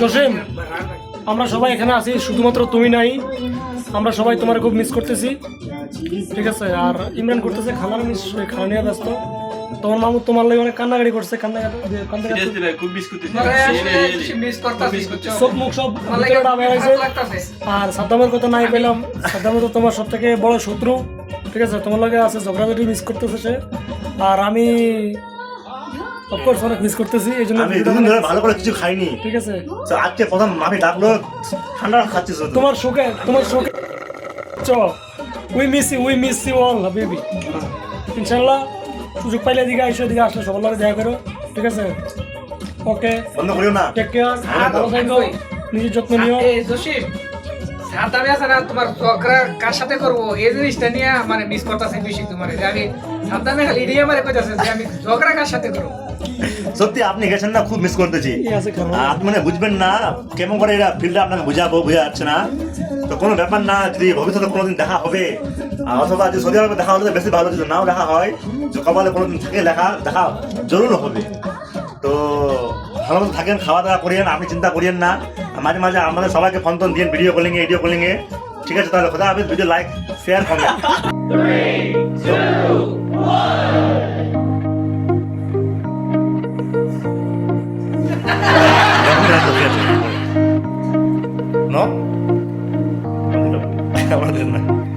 জসিম আমরা সবাই এখানে আছি শুধুমাত্র তুমি নাই। আমরা সবাই তোমার খুব মিস করতেছি। ঠিক আছে আর ইমরান করতেছে খালার মিস খালা নিয়ে ব্যস্ত। তোমার মামু তোমার লাগে অনেক কান্নাকাড়ি করছে কান্নাকাটি বুঝছ সব মুখ সব আর সাদ্দামের কথা নাই পেলাম। সাদ্দামে তো তোমার সব থেকে বড় শত্রু। ঠিক আছে তোমার লাগে আছে ঝগড়াঝাটি মিস করতেছে সে। আর আমি অফকোর্স অনেক মিস করতেছি এই জন্য আমি দুদিন ধরে ভালো করে কিছু খাইনি। ঠিক আছে। তো আজকে প্রথম মামি ডাকলো ঠান্ডা খাচ্ছি তোমার শোকে তোমার শোকে চ we miss you we miss you all হাবিবি। ইনশাল্লাহ সুযোগ পাইলে এদিকে আইসো এদিকে আসলে সবার লাগে দেখা করো ঠিক আছে? ওকে বন্ধ করিও না। টেক কেয়ার ভালো থাকো নিজের যত্ন নিও। এই জসিম সাদামে আছে না তোমার ঝগড়া কার সাথে করব? এই জিনিসটা নিয়ে মানে মিস করতেছে বেশি তোমার যে আমি সাদামে খালি এড়িয়ে মারে কইতাছে যে আমি ঝগড়া কার সাথে করব? সত্যি আপনি গেছেন না খুব মিস করতেছি। আপনি মানে বুঝবেন না কেমন করে এরা ফিল্ডে আপনাকে বুঝাবো বোঝা যাচ্ছে না। তো কোনো ব্যাপার না যদি ভবিষ্যতে কোনোদিন দেখা হবে অথবা যদি সৌদি আরবে দেখা হলে বেশি ভালো যদি নাও দেখা হয় তো কপালে কোনোদিন থাকে দেখা দেখা জরুর হবে। তো ভালো মতো থাকেন খাওয়া দাওয়া করিয়েন আপনি চিন্তা করিয়েন না। মাঝে মাঝে আমাদের সবাইকে ফোন টোন দিন ভিডিও কলিংয়ে ভিডিও কলিংয়ে ঠিক আছে তাহলে খোদা হাফিজ video like share comment No? আমাদের না